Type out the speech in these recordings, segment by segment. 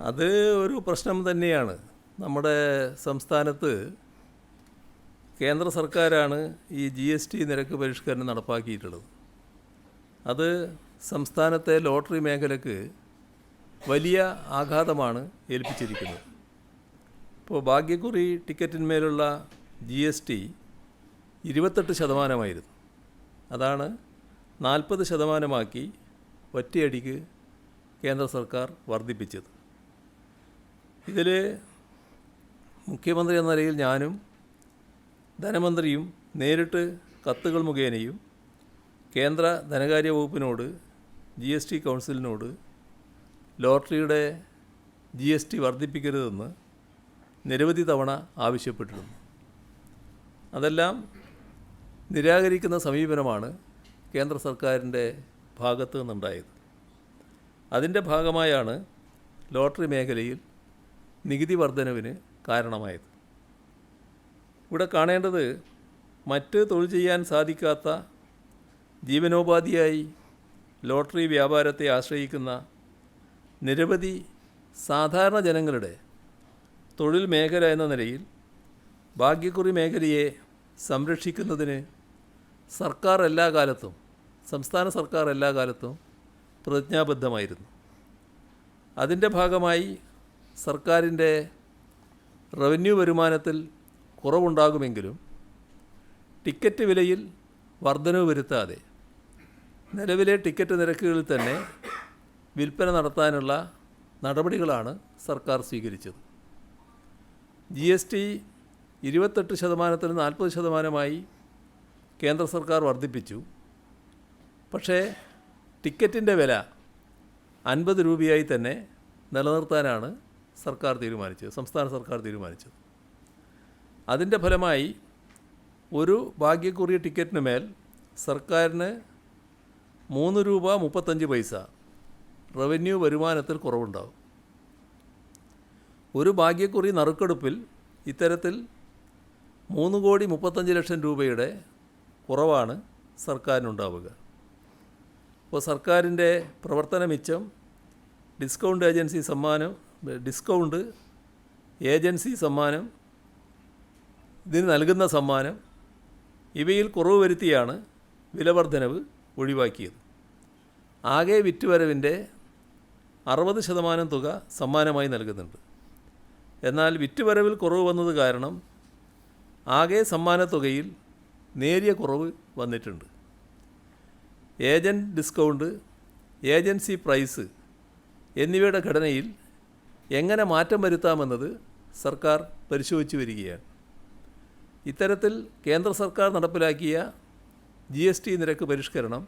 അത് ഒരു പ്രശ്നം തന്നെയാണ്. നമ്മുടെ സംസ്ഥാനത്ത് കേന്ദ്ര സർക്കാരാണ് ഈ ജി എസ് ടി നിരക്ക് പരിഷ്കരണം നടപ്പാക്കിയിട്ടുള്ളത്. അത് സംസ്ഥാനത്തെ ലോട്ടറി മേഖലക്ക് വലിയ ആഘാതമാണ് ഏൽപ്പിച്ചിരിക്കുന്നത്. ഇപ്പോൾ ഭാഗ്യക്കുറി ടിക്കറ്റിന്മേലുള്ള ജി എസ് ടി ഇരുപത്തെട്ട് ശതമാനമായിരുന്നു. അതാണ് നാൽപ്പത് ശതമാനമാക്കി ഒറ്റയടിക്ക് കേന്ദ്ര സർക്കാർ വർദ്ധിപ്പിച്ചത്. ഇതിൽ മുഖ്യമന്ത്രി എന്ന നിലയിൽ ഞാനും ധനമന്ത്രിയും നേരിട്ട് കത്തുകൾ മുഖേനയും കേന്ദ്ര ധനകാര്യ വകുപ്പിനോട് ജി എസ് ടി കൗൺസിലിനോട് ലോട്ടറിയുടെ ജി എസ് ടി വർദ്ധിപ്പിക്കരുതെന്ന് നിരവധി തവണ ആവശ്യപ്പെട്ടിരുന്നു. അതെല്ലാം നിരാകരിക്കുന്ന സമീപനമാണ് കേന്ദ്ര സർക്കാരിന്റെ ഭാഗത്തു നിന്നുണ്ടായത്. അതിന്റെ ഭാഗമായാണ് ലോട്ടറി മേഖലയിൽ നികുതി വർധനവിന് കാരണമായത്. ഇവിടെ കാണേണ്ടത് മറ്റ് തൊഴിൽ ചെയ്യാൻ സാധിക്കാത്ത ജീവനോപാധിയായി ലോട്ടറി വ്യാപാരത്തെ ആശ്രയിക്കുന്ന നിരവധി സാധാരണ ജനങ്ങളുടെ തൊഴിൽ മേഖല എന്ന നിലയിൽ ഭാഗ്യക്കുറി മേഖലയെ സംരക്ഷിക്കുന്നതിന് സർക്കാർ എല്ലാ കാലത്തും സംസ്ഥാന സർക്കാർ എല്ലാ കാലത്തും പ്രതിജ്ഞാബദ്ധമായിരുന്നു. അതിന്റെ ഭാഗമായി സർക്കാരിന്റെ റവന്യൂ വരുമാനത്തിൽ കുറവുണ്ടാകുമെങ്കിലും ടിക്കറ്റ് വിലയിൽ വർധനവ് വരുത്താതെ നിലവിലെ ടിക്കറ്റ് നിരക്കുകളിൽ തന്നെ വിൽപ്പന നടത്താനുള്ള നടപടികളാണ് സർക്കാർ സ്വീകരിച്ചത്. ജി എസ് ടി ഇരുപത്തെട്ട് ശതമാനത്തിൽ നാൽപ്പത് ശതമാനമായി കേന്ദ്ര സർക്കാർ വർദ്ധിപ്പിച്ചു. പക്ഷേ ടിക്കറ്റിന്റെ വില അൻപത് രൂപയായി തന്നെ നിലനിർത്താനാണ് സർക്കാർ തീരുമാനിച്ചത് സംസ്ഥാന സർക്കാർ തീരുമാനിച്ചത്. അതിന്റെ ഫലമായി ഒരു ഭാഗ്യക്കുറിയ ടിക്കറ്റിന് മേൽ സർക്കാരിന് മൂന്ന് രൂപ മുപ്പത്തഞ്ച് പൈസ റവന്യൂ വരുമാനത്തിൽ കുറവുണ്ടാകും ഒരു ഭാഗ്യക്കുറി നറുക്കെടുപ്പിൽ ഇത്തരത്തിൽ മൂന്ന് കോടി മുപ്പത്തഞ്ച് ലക്ഷം രൂപയുടെ കുറവാണ് സർക്കാരിനുണ്ടാവുക. അപ്പോൾ സർക്കാരിന്റെ പ്രവർത്തന മിച്ചം ഡിസ്കൗണ്ട് ഏജൻസി സമ്മാനം ഡിസ്കൗണ്ട് ഏജൻസി സമ്മാനം ഇതിന് നൽകുന്ന സമ്മാനം ഇവയിൽ കുറവ് വരുത്തിയാണ് വിലവർദ്ധനവ് ഒഴിവാക്കിയത്. ആകെ വിറ്റുവരവിന്റെ അറുപത് ശതമാനം തുക സമ്മാനമായി നൽകുന്നുണ്ട്. എന്നാൽ വിറ്റുവരവിൽ കുറവ് വന്നത് കാരണം ആകെ സമ്മാനത്തുകയിൽ നേരിയ കുറവ് വന്നിട്ടുണ്ട്. ഏജന്റ് ഡിസ്കൗണ്ട് ഏജൻസി പ്രൈസ് എന്നിവയുടെ ഘടനയിൽ എങ്ങനെ മാറ്റം വരുത്താമെന്നത് സർക്കാർ പരിശോധിച്ചു വരികയാണ്. ഇത്തരത്തിൽ കേന്ദ്ര സർക്കാർ നടപ്പിലാക്കിയ ജി എസ് ടി നിരക്ക് പരിഷ്കരണം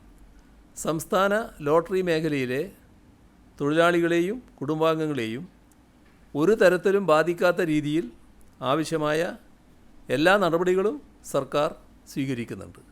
സംസ്ഥാന ലോട്ടറി മേഖലയിലെ തൊഴിലാളികളെയും കുടുംബാംഗങ്ങളെയും ഒരു തരത്തിലും ബാധിക്കാത്ത രീതിയിൽ ആവശ്യമായ എല്ലാ നടപടികളും സർക്കാർ സ്വീകരിക്കുന്നുണ്ട്.